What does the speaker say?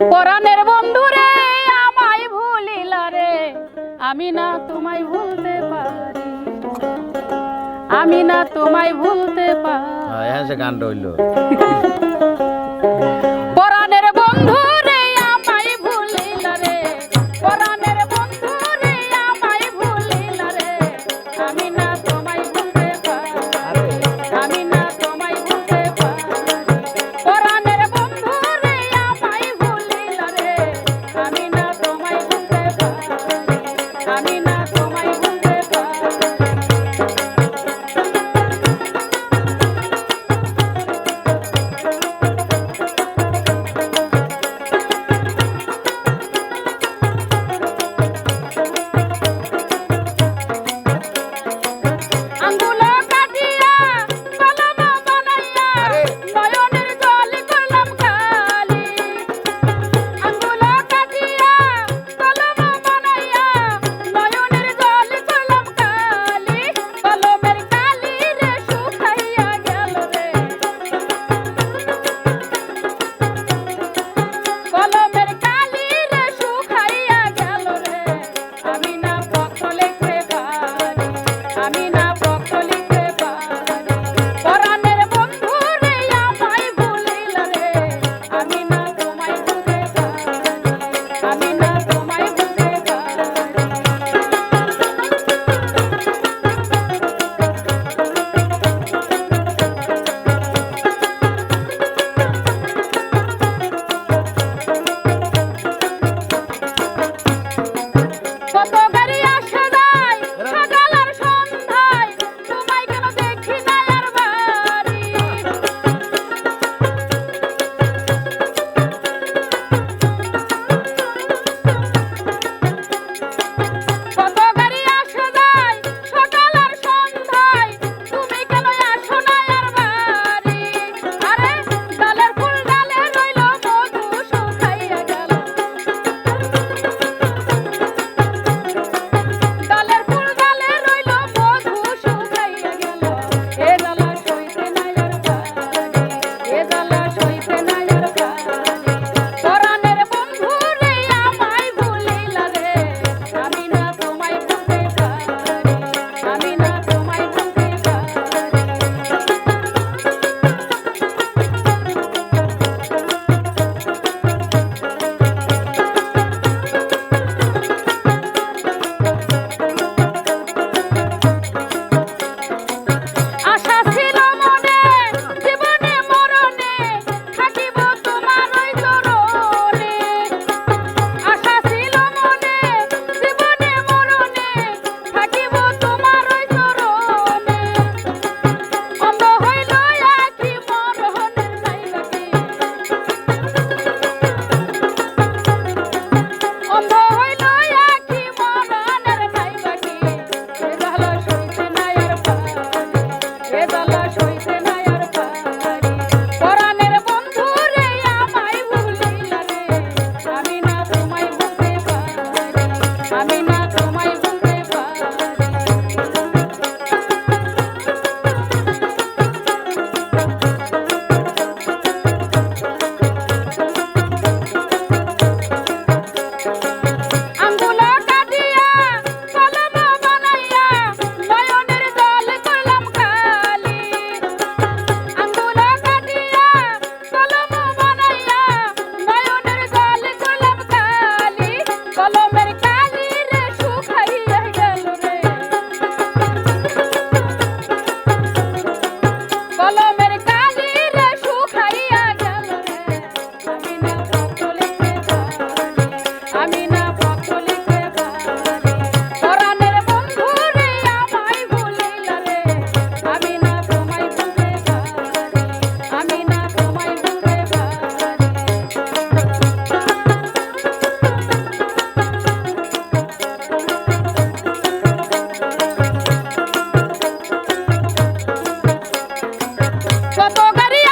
পরাণের বন্ধু রে আমায় ভুলিলা রে। আমি না তোমায় ভুলতে পারি। আমি না তোমায় ভুলতে পারি। হ্যাঁ সে গান হইল। ছোট গাড়ি